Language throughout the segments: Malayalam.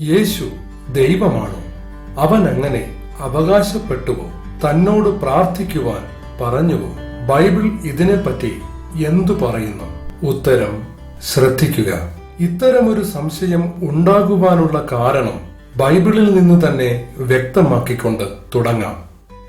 യേശു ദൈവമാണോ? അവൻ അങ്ങനെ അവകാശപ്പെട്ടുവോ? തന്നോട് പ്രാർത്ഥിക്കുവാൻ പറഞ്ഞുവോ? ബൈബിൾ ഇതിനെപ്പറ്റി എന്തു പറയുന്നു? ഉത്തരം ശ്രദ്ധിക്കുക. ഇത്തരമൊരു സംശയം ഉണ്ടാകുവാനുള്ള കാരണം ബൈബിളിൽ നിന്ന് തന്നെ വ്യക്തമാക്കിക്കൊണ്ട് തുടങ്ങാം.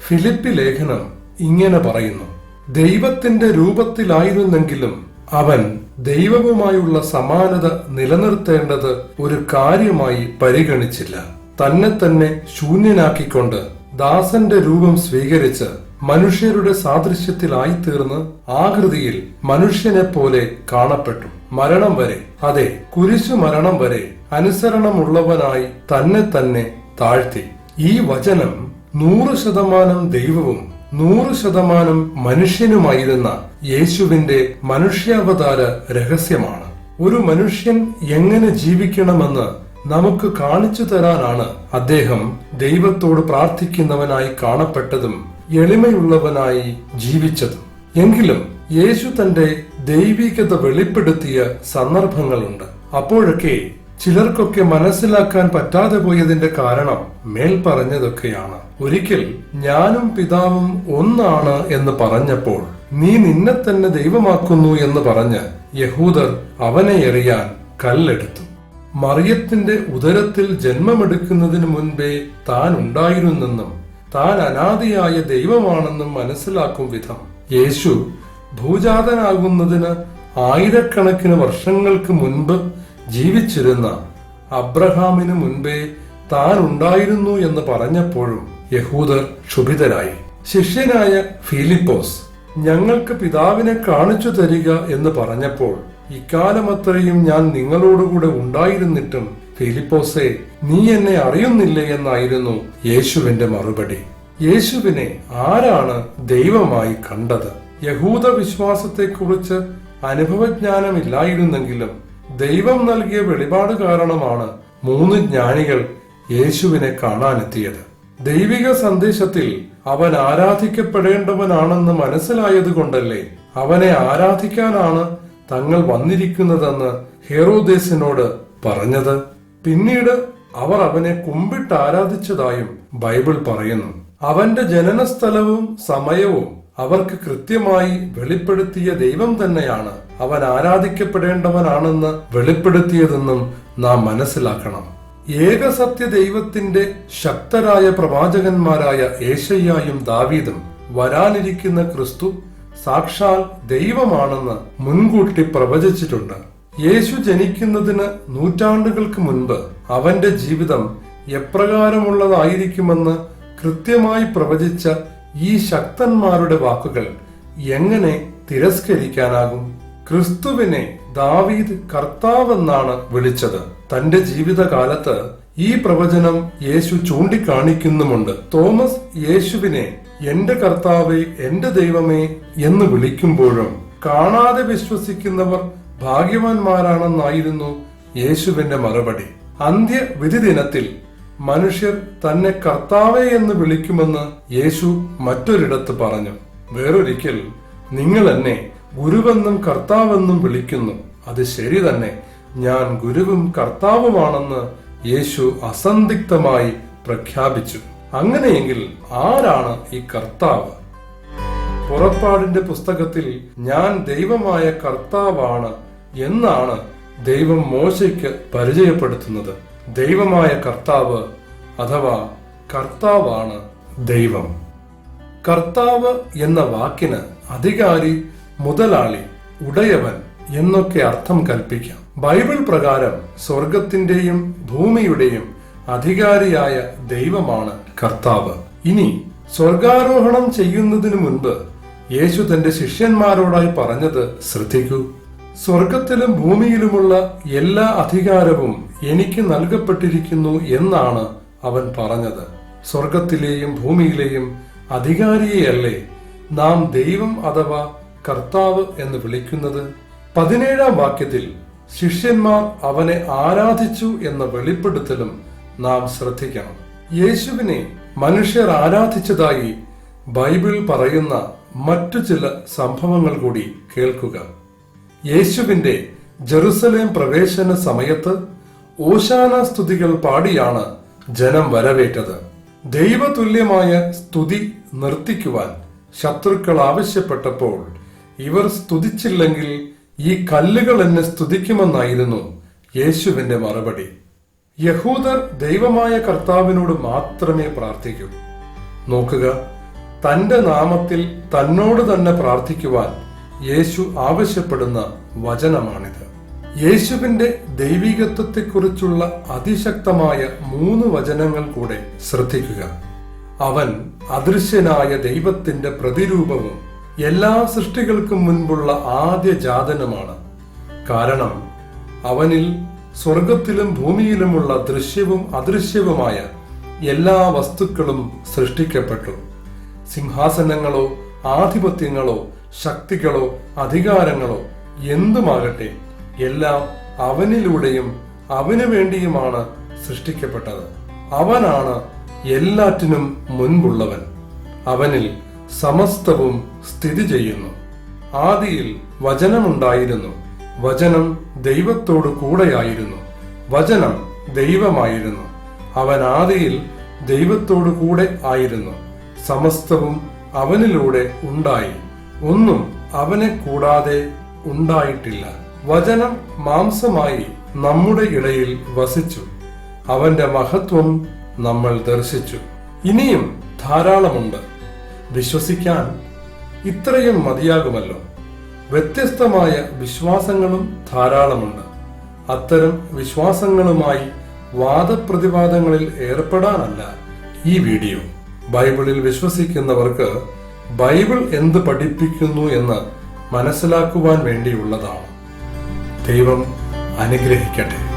ഫിലിപ്പി ലേഖനം ഇങ്ങനെ പറയുന്നു. ദൈവത്തിന്റെ രൂപത്തിലായിരുന്നെങ്കിലും അവൻ ദൈവവുമായുള്ള സമാനത നിലനിർത്തേണ്ടത് ഒരു കാര്യമായി പരിഗണിച്ചില്ല. തന്നെ തന്നെ ശൂന്യനാക്കിക്കൊണ്ട് ദാസന്റെ രൂപം സ്വീകരിച്ച് മനുഷ്യരുടെ സാദൃശ്യത്തിലായിത്തീർന്ന് ആകൃതിയിൽ മനുഷ്യനെ പോലെ കാണപ്പെട്ടു. മരണം വരെ അതെ കുരിശു മരണം വരെ അനുസരണമുള്ളവനായി തന്നെ തന്നെ താഴ്ത്തി. ഈ വചനം നൂറ് ശതമാനം ദൈവവും നൂറ് ശതമാനം മനുഷ്യനുമായിരുന്ന യേശുവിന്റെ മനുഷ്യാവതാര രഹസ്യമാണ്. ഒരു മനുഷ്യൻ എങ്ങനെ ജീവിക്കണമെന്ന് നമുക്ക് കാണിച്ചു തരാനാണ് അദ്ദേഹം ദൈവത്തോട് പ്രാർത്ഥിക്കുന്നവനായി കാണപ്പെട്ടതും എളിമയുള്ളവനായി ജീവിച്ചതും. എങ്കിലും യേശു തന്റെ ദൈവികത വെളിപ്പെടുത്തിയ സന്ദർഭങ്ങളുണ്ട്. അപ്പോഴൊക്കെ ചിലർക്കൊക്കെ മനസ്സിലാക്കാൻ പറ്റാതെ പോയതിന്റെ കാരണം മേൽ പറഞ്ഞതൊക്കെയാണ്. ഒരിക്കൽ ഞാനും പിതാവും ഒന്നാണ് എന്ന് പറഞ്ഞപ്പോൾ നീ നിന്നെ തന്നെ ദൈവമാക്കുന്നു എന്ന് പറഞ്ഞ് യഹൂദർ അവനെ എറിയാൻ കല്ലെടുത്തു. മറിയത്തിന്റെ ഉദരത്തിൽ ജന്മമെടുക്കുന്നതിന് മുൻപേ താൻ ഉണ്ടായിരുന്നെന്നും താൻ അനാദിയായ ദൈവമാണെന്നും മനസ്സിലാക്കും വിധം. യേശു ഭൂജാതനാകുന്നതിന് ആയിരക്കണക്കിന് വർഷങ്ങൾക്ക് മുൻപ് ജീവിച്ചിരുന്ന അബ്രഹാമിന് മുൻപേ താൻ ഉണ്ടായിരുന്നു എന്ന് പറഞ്ഞപ്പോഴും യഹൂദർ ക്ഷുഭിതരായി. ശിഷ്യനായ ഫിലിപ്പോസ് ഞങ്ങൾക്ക് പിതാവിനെ കാണിച്ചു തരിക എന്ന് പറഞ്ഞപ്പോൾ ഇക്കാലമത്രയും ഞാൻ നിങ്ങളോടുകൂടെ ഉണ്ടായിരുന്നിട്ടും ഫിലിപ്പോസെ നീ എന്നെ അറിയുന്നില്ല എന്നായിരുന്നു യേശുവിന്റെ മറുപടി. യേശുവിനെ ആരാണ് ദൈവമായി കണ്ടത്? യഹൂദ വിശ്വാസത്തെക്കുറിച്ച് അനുഭവജ്ഞാനമില്ലായിരുന്നെങ്കിലും ദൈവം നൽകിയ വെളിപാട് കാരണമാണ് മൂന്ന് ജ്ഞാനികൾ യേശുവിനെ കാണാനെത്തിയത്. ദൈവിക സന്ദേശത്തിൽ അവൻ ആരാധിക്കപ്പെടേണ്ടവനാണെന്ന് മനസ്സിലായതുകൊണ്ടല്ലേ അവനെ ആരാധിക്കാനാണ് തങ്ങൾ വന്നിരിക്കുന്നതെന്ന് ഹെറോദേസിനോട് പറഞ്ഞത്. പിന്നീട് അവർ അവനെ കുമ്പിട്ട് ആരാധിച്ചതായും ബൈബിൾ പറയുന്നു. അവന്റെ ജനനസ്ഥലവും സമയവും അവർക്ക് കൃത്യമായി വെളിപ്പെടുത്തിയ ദൈവം തന്നെയാണ് അവൻ ആരാധിക്കപ്പെടേണ്ടവനാണെന്ന് വെളിപ്പെടുത്തിയതെന്നും നാം മനസ്സിലാക്കണം. ഏകസത്യ ദൈവത്തിന്റെ ശക്തരായ പ്രവാചകന്മാരായ ഏഷയ്യായും ദാവീദും വരാനിരിക്കുന്ന ക്രിസ്തു സാക്ഷാൽ ദൈവമാണെന്ന് മുൻകൂട്ടി പ്രവചിച്ചിട്ടുണ്ട്. യേശു ജനിക്കുന്നതിന് നൂറ്റാണ്ടുകൾക്ക് മുൻപ് അവന്റെ ജീവിതം എപ്രകാരമുള്ളതായിരിക്കുമെന്ന് കൃത്യമായി പ്രവചിച്ച ഈ ശക്തന്മാരുടെ വാക്കുകൾ എങ്ങനെ തിരസ്കരിക്കാനാകും? ക്രിസ്തുവിനെ ദാവീദ് കർത്താവെന്നാണ് വിളിച്ചത്. തന്റെ ജീവിതകാലത്ത് ഈ പ്രവചനം യേശു ചൂണ്ടിക്കാണിക്കുന്നുമുണ്ട്. തോമസ് യേശുവിനെ എന്റെ കർത്താവെ എന്റെ ദൈവമേ എന്ന് വിളിക്കുമ്പോഴും കാണാതെ വിശ്വസിക്കുന്നവർ ഭാഗ്യവാന്മാരാണെന്നായിരുന്നു യേശുവിന്റെ മറുപടി. അന്ത്യവിധി ദിനത്തിൽ മനുഷ്യർ തന്നെ കർത്താവെ എന്ന് വിളിക്കുമെന്ന് യേശു മറ്റൊരിടത്ത് പറഞ്ഞു. വേറൊരിക്കൽ നിങ്ങൾ എന്നെ ഗുരുവെന്നും കർത്താവെന്നും വിളിക്കുന്നു. അത് ശരി തന്നെ. ഞാൻ ഗുരുവും കർത്താവുമാണെന്ന് യേശു അസന്ദിഗ്ധമായി പ്രഖ്യാപിച്ചു. അങ്ങനെയെങ്കിൽ ആരാണ് ഈ കർത്താവ്? പുറപ്പാടിന്റെ പുസ്തകത്തിൽ ഞാൻ ദൈവമായ കർത്താവാണ് എന്നാണ് ദൈവം മോശയ്ക്ക് പരിചയപ്പെടുത്തുന്നത്. ദൈവമായ കർത്താവ് അഥവാ കർത്താവാണ് ദൈവം. കർത്താവ് എന്ന വാക്കിന് അധികാരി മുതലാളി ഉടയവൻ എന്നൊക്കെ അർത്ഥം കൽപ്പിക്കാം. ബൈബിൾ പ്രകാരം സ്വർഗത്തിന്റെയും ഭൂമിയുടെയും അധികാരിയായ ദൈവമാണ് കർത്താവ്. ഇനി സ്വർഗാരോഹണം ചെയ്യുന്നതിനു മുൻപ് യേശു തന്റെ ശിഷ്യന്മാരോടായി പറഞ്ഞത് ശ്രദ്ധിക്കൂ. സ്വർഗത്തിലും ഭൂമിയിലുമുള്ള എല്ലാ അധികാരവും എനിക്ക് നൽകപ്പെട്ടിരിക്കുന്നു എന്നാണ് അവൻ പറഞ്ഞത്. സ്വർഗത്തിലെയും ഭൂമിയിലെയും അധികാരിയെയല്ലേ നാം ദൈവം അഥവാ കർത്താവ് എന്ന് വിളിക്കുന്നത് പതിനേഴാം വാക്യത്തിൽ ശിഷ്യന്മാർ അവനെ ആരാധിച്ചു എന്ന വെളിപ്പെടുത്തലും നാം ശ്രദ്ധിക്കണം. യേശുവിനെ മനുഷ്യർ ആരാധിച്ചതായി ബൈബിൾ പറയുന്ന മറ്റു ചില സംഭവങ്ങൾ കൂടി കേൾക്കുക. യേശുവിന്റെ ജെറുസലേം പ്രവേശന സമയത്ത് ഓശാന സ്തുതികൾ പാടിയാണ് ജനം വരവേറ്റത്. ദൈവതുല്യമായ സ്തുതി നിർത്തിക്കുവാൻ ശത്രുക്കൾ ആവശ്യപ്പെട്ടപ്പോൾ ഇവർ സ്തുതിച്ചില്ലെങ്കിൽ ഈ കല്ലുകൾ എന്നെ സ്തുതിക്കുമെന്നായിരുന്നു യേശുവിന്റെ മറുപടി. യഹൂദർ ദൈവമായ കർത്താവിനോട് മാത്രമേ പ്രാർത്ഥിക്കൂ. നോക്കുക തന്റെ നാമത്തിൽ തന്നോട് തന്നെ പ്രാർത്ഥിക്കുവാൻ യേശു ആവശ്യപ്പെടുന്ന വചനമാണിത്. യേശുവിന്റെ ദൈവികത്വത്തെക്കുറിച്ചുള്ള അതിശക്തമായ മൂന്ന് വചനങ്ങൾ കൂടെ ശ്രദ്ധിക്കുക. അവൻ അദൃശ്യനായ ദൈവത്തിന്റെ പ്രതിരൂപവും എല്ലാ സൃഷ്ടികൾക്കും മുൻപുള്ള ആദ്യ ജാതനമാണ്. കാരണം അവനിൽ സ്വർഗത്തിലും ഭൂമിയിലുമുള്ള ദൃശ്യവും അദൃശ്യവുമായ എല്ലാ വസ്തുക്കളും സൃഷ്ടിക്കപ്പെട്ടു. സിംഹാസനങ്ങളോ ആധിപത്യങ്ങളോ ശക്തികളോ അധികാരങ്ങളോ എന്തുമാകട്ടെ എല്ലാം അവനിലൂടെയും അവനു വേണ്ടിയുമാണ് സൃഷ്ടിക്കപ്പെട്ടത്. അവനാണ് എല്ലാറ്റിനും മുൻപുള്ളവൻ. അവനിൽ സമസ്തവും സ്ഥിതി ചെയ്യുന്നു. ആദിയിൽ വചനമുണ്ടായിരുന്നു. വചനം ദൈവത്തോടു കൂടെയായിരുന്നു. വചനം ദൈവമായിരുന്നു. അവൻ ആദിയിൽ ദൈവത്തോടു കൂടെ ആയിരുന്നു. സമസ്തവും അവനിലൂടെ ഉണ്ടായി. ഒന്നും അവനെ കൂടാതെ ഉണ്ടായിട്ടില്ല. വചനം മാംസമായി നമ്മുടെ ഇടയിൽ വസിച്ചു. അവന്റെ മഹത്വം നമ്മൾ ദർശിച്ചു. ഇനിയും ധാരാളമുണ്ട്. വിശ്വസിക്കാൻ ഇത്രയും മതിയാകുമല്ലോ. വ്യത്യസ്തമായ വിശ്വാസങ്ങളും ധാരാളമുണ്ട്. അത്തരം വിശ്വാസങ്ങളുമായി വാദപ്രതിവാദങ്ങളിൽ ഏർപ്പെടാനല്ല ഈ വീഡിയോ. ബൈബിളിൽ വിശ്വസിക്കുന്നവർക്ക് ബൈബിൾ എന്ത് പഠിപ്പിക്കുന്നു എന്ന് മനസ്സിലാക്കുവാൻ വേണ്ടിയുള്ളതാണ്. ദൈവം അനുഗ്രഹിക്കട്ടെ.